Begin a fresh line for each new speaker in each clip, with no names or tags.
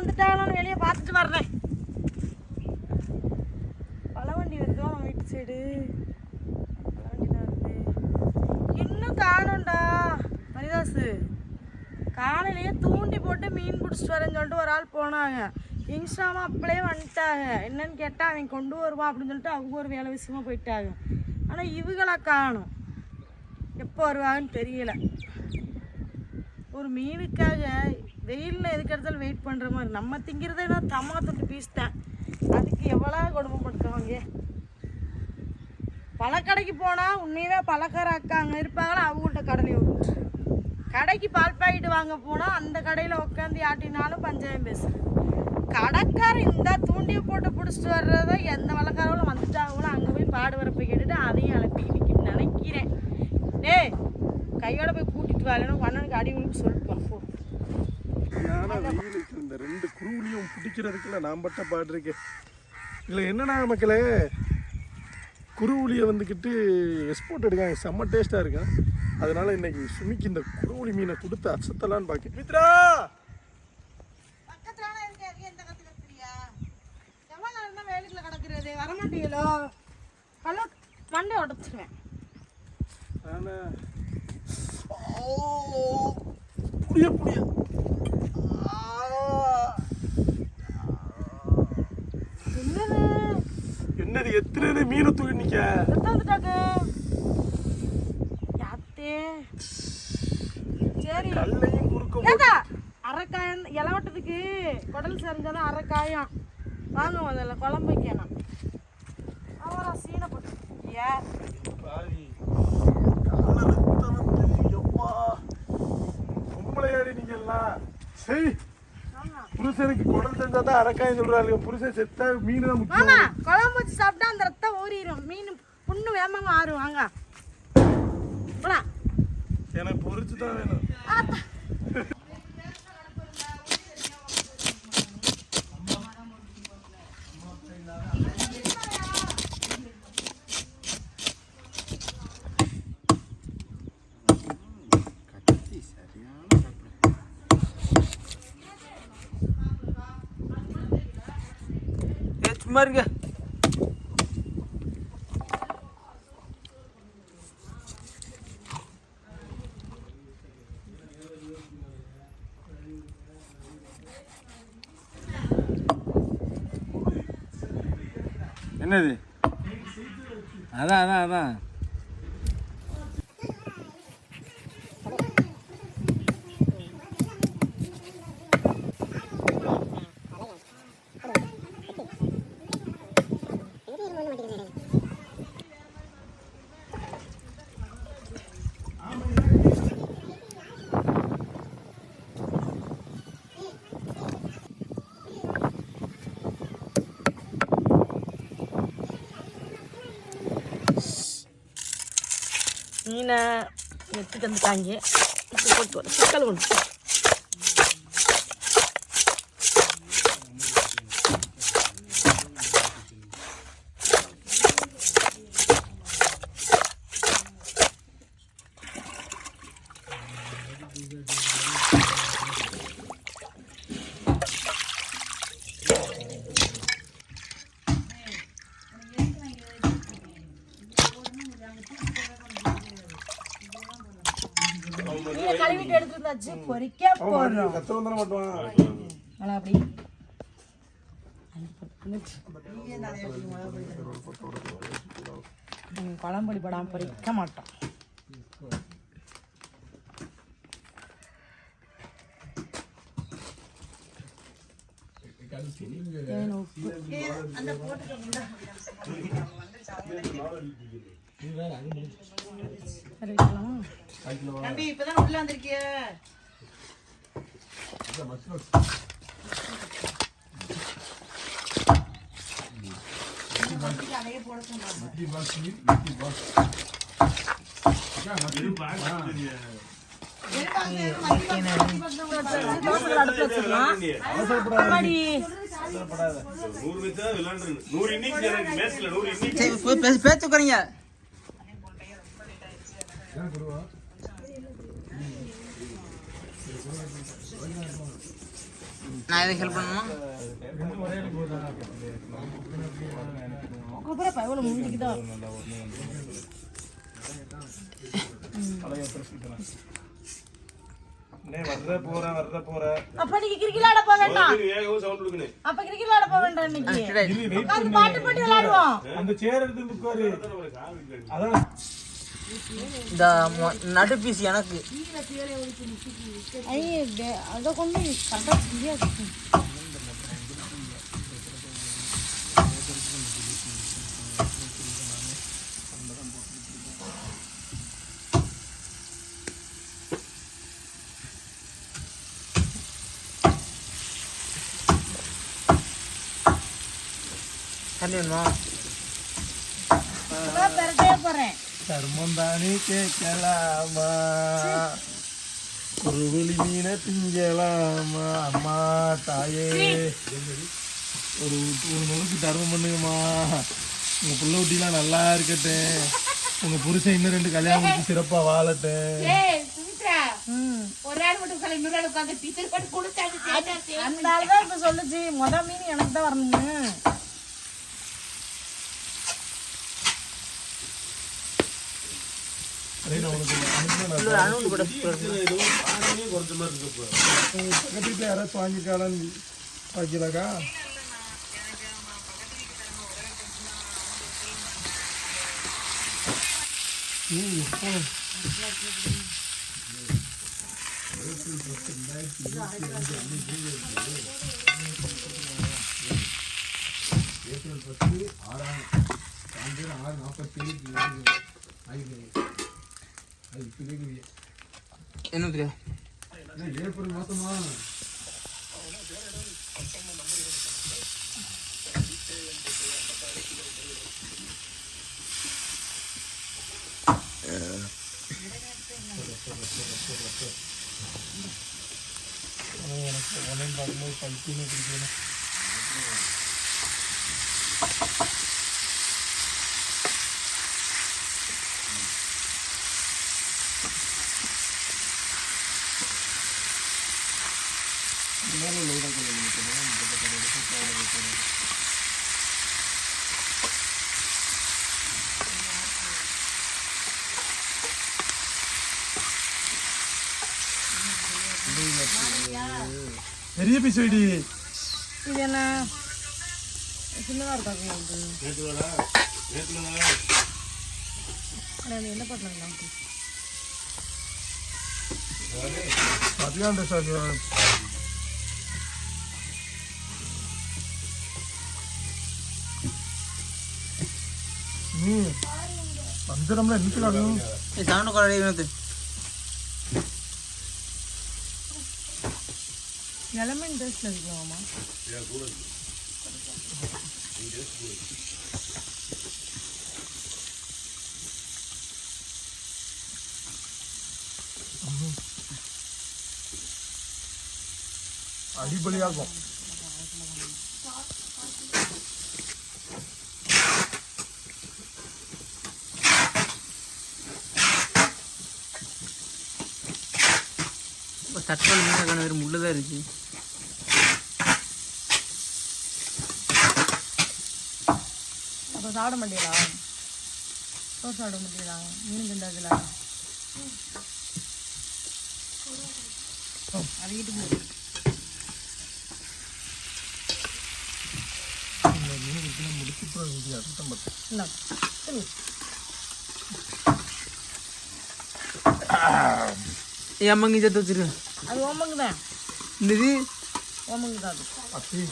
வந்துட்டாங்களான்னு வெளியே பார்த்துட்டு வர்றேன். பழவண்டி வருதோ அவன் வீட்டு சைடு பழவண்டி தான் வருது. இன்னும் காணோம்டா மரிதாசு காலையிலேயே தூண்டி போட்டு மீன் பிடிச்சிட்டு வரேன்னு சொல்லிட்டு ஒரு ஆள் போனாங்க. இன்ஸ்டாமா அப்படியே வந்துட்டாங்க. என்னன்னு கேட்டால் அவன் கொண்டு வருவான் அப்படின்னு சொல்லிட்டு அவங்க ஒரு வேலை விஷயமா போயிட்டாங்க. ஆனால் இவங்கள காணும். எப்போ வருவாங்கன்னு தெரியல. ஒரு மீனுக்காக வெயிலில் எதுக்கு எடுத்தாலும் வெயிட் பண்ணுற மாதிரி. நம்ம திங்கிறதே நான் தம்மா தொட்டு பீஸ் தான் அதுக்கு எவ்வளோ கொடுமைப்படுத்துவாங்க? பழக்கடைக்கு போனால் உண்மையவே பழக்கார அக்கா அங்கே இருப்பாங்களா? அவங்கள்ட்ட கடலை விட்டு கடைக்கு பால் பாக்கெட் வாங்க போனால் அந்த கடையில் உட்காந்து ஆட்டினாலும் பஞ்சாயம் பேசுகிறேன் கடைக்காரன் இந்த தூண்டியை போட்டு பிடிச்சிட்டு வர்றத எந்த வழக்காரங்களும் வந்துட்டாங்களோ அங்கே போய் பாடு வரப்ப கேட்டுட்டு அதையும் அனுப்பிக்கிட்டு நினைக்கிறேன். டே கையோட போய் கூட்டிட்டு வரணும் அண்ணனுக்கு அடி விழுந்து சொல்லிட்டு போ.
வெயிலுக்கு இந்த ரெண்டு குருவிலையும் பிடிக்கிறதுக்குள்ள நான் பட்ட பாடுறேன் இல்லை என்னன்னா மக்களே? குருவுலியை வந்துக்கிட்டு எக்ஸ்போர்ட் எடுக்காங்க. செம்ம டேஸ்ட்டாக இருக்கும் அதனால இன்னைக்கு சுமிக்கு இந்த குருவுலி மீனை கொடுத்து அசத்தலான்னு பார்க்க மித்ரா!
பக்கத்துல எந்த கத்து கத்துறியா எவ்வளோ நேரம் என்னது
எத்தனை மீனை தூக்கி நிக்க? கல்லையும் குறுக்க
அரைக்காயம் இலவட்டத்துக்கு குடல் சரிஞ்சாலும் அரைக்காயம். வாங்க முதல்ல குழம்பு வைக்கணும். அவரா சீனை போட்டு
வந்து எவ்வா. பொம்பளையாடி சரி புருஷனுக்கு குடல் செஞ்சா தான் அரக்காயம் சொல்றாங்க புருஷன் செத்தா மீன் தான் முக்கியம்.
ஆமா குழம்பு வச்சு சாப்பிட்டா அந்த ரத்தம் ஊறிடும் மீன் புண்ணு வேமாங்க ஆறும் வாங்க.
எனக்கு பொரிச்சு தான் வேணும்
சும்மா என்னது? அதான் அதான் அதான்.
மீனை எடுத்து தந்துட்டாங்க இப்போ போட்டு சிக்கல் ஒன்று மீனை
கத்த வந்தான மாட்டோம்
நல்லா அப்படி. குழம்புடி படாம பொரிக்க மாட்டோம் உப்பு?
தம்பி இப்பதான் உள்ள வந்திருக்கிய.
அம்மாடி.
வர்ற போற வர்ற போற.
அப்ப நீங்க கிரிக்கெட் ஆட போக வேண்டாம். அப்ப கிரிக்கெட் ஆட போக வேண்டாம் இன்னைக்கு. பாட்டு பாட்டு விளையாடுவோம்.
அந்த சேர் எடுத்து உட்காரு. அதான்.
இந்த நடு பீஸ் எனக்கு.
அதை கொண்டு.
தண்ணி வேணுமா?
இப்பதான்
கர்மம் தானே கேட்கலாமா குருவிலி மீனை திங்கலாமா அம்மா தாயே ஒரு ஒரு நொறுக்கு தர்மம் பண்ணுங்கம்மா உங்க புள்ள குட்டிலாம் நல்லா இருக்கட்டும் உங்க புருஷன் இன்னும் ரெண்டு கல்யாணம் முடிச்சு சிறப்பா வாழட்டும்.
ஒரு ஆள் மட்டும் உட்கார்ந்து இன்னொரு ஆள் உட்கார்ந்து டீச்சர் போட்டு கொடுத்தாங்க
அந்த ஆள் தான் இப்ப சொல்லுச்சு முத மீன் எனக்கு தான் வரணும்னு
அதே நான் உனக்கு அனுப்புறேன் நான்.
கூட
குறைச்ச மாதிரி இருக்கு இப்போ
உங்க பக்கத்து பைத்தியமே பிடிக்கல பெரிய பீஸ் வெடி
இது என்ன சின்னதா இருக்கா இது
நேற்றுலடா நேற்றுலடா
அட, அது என்ன பண்ணலாம்
மதியாண்ட சார் ம் வஞ்சிரம்ல என்ன கிடக்கும்
சவுண்டு குறை வினோத்து
லெமன் டேஸ்ட்ல இருக்குமாமா
அடிபொலியாகும்.
இப்போ தட்டோல் மீன் கணக்கு வெறும் முள்ளு தான் இருக்கு?
அப்ப சாப்பிட மாட்டீங்களா? சோறு சாப்பிட மாட்டீங்களா? மீன் திண்டாதுல அது வீட்டுக்கு
அம்மா இங்கே சேர்த்து வச்சிருக்கேன்
அது ஓமங்கு தான்
என்னது?
ஓமங்கு தான் அது
அப்படி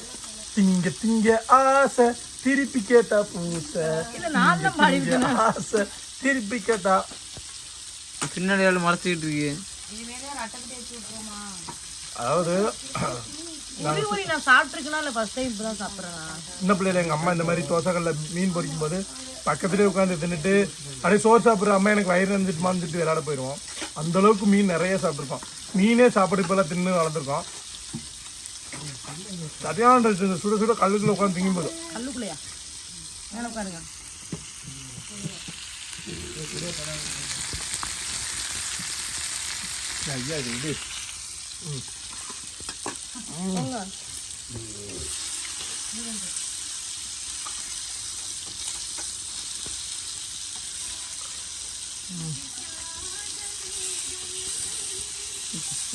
திங்க திங்க ஆசை திருப்பி கேட்டா பூச.
இல்ல நான் தான் பாடி
திங்க ஆசை திருப்பி கேட்டா.
பின்னாடி ஆள் மறைச்சிக்கிட்டு இருக்கு
அதாவது
நான் சாப்பிட்டுருக்கேனா? இல்லை ஃபர்ஸ்ட் டைம் இப்போ தான் சாப்பிட்றேன்?
சின்ன பிள்ளையில எங்க அம்மா இந்த மாதிரி தோசைகள்ல மீன் பொரிக்கும் போது பக்கத்துலேயே உட்காந்து தின்னுட்டு அப்படியே சோறு சாப்பிட்ற அம்மா எனக்கு வயிறு இருந்துட்டுமான்னு சொல்லிட்டு விளையாட போயிடுவோம் அந்த அளவுக்கு மீன் நிறைய சாப்பிட்ருக்கோம் மீனே சாப்பிட இப்பெல்லாம் தின்னு வளர்ந்துருக்கோம் சரியான. இந்த சுட சுட கல்லுக்குள்ள உட்காந்து திங்கும் போது
கல்லுக்குள்ளையா? மேலே உட்காருங்க.
ஐயா இது இது.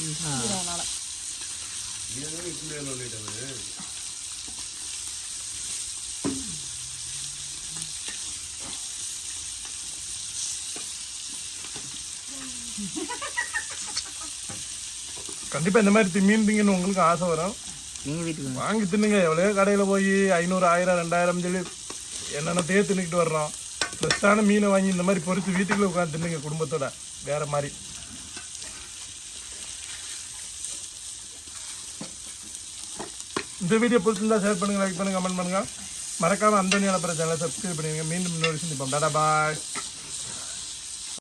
போங்க
கண்டிப்பா இந்த மாதிரி தி- மீன் திங்கன்னு உங்களுக்கு ஆசை வரும்.
நீங்க வீட்டுக்கு வாங்க.
தின்னுங்க. எவ்வளோ கடையில் போய் ஐநூறு ஆயிரம் ரெண்டாயிரம் சொல்லி என்னென்ன தேர் தின்னுக்கிட்டு வர்றோம். ஃப்ரெஷ்ஷான மீனை வாங்கி இந்த மாதிரி பொரித்து வீட்டுக்குள்ளே உட்காந்து தின்னுங்க குடும்பத்தோட. வேற மாதிரி. இந்த வீடியோ பிடிச்சிருந்தா ஷேர் பண்ணுங்க லைக் பண்ணுங்க கமெண்ட் பண்ணுங்க. மறக்காம அந்த சேனலை சப்ஸ்கிரைப் பண்ணிடுங்க. மீண்டும் இன்னொரு சந்திப்போம். டாடா பாய்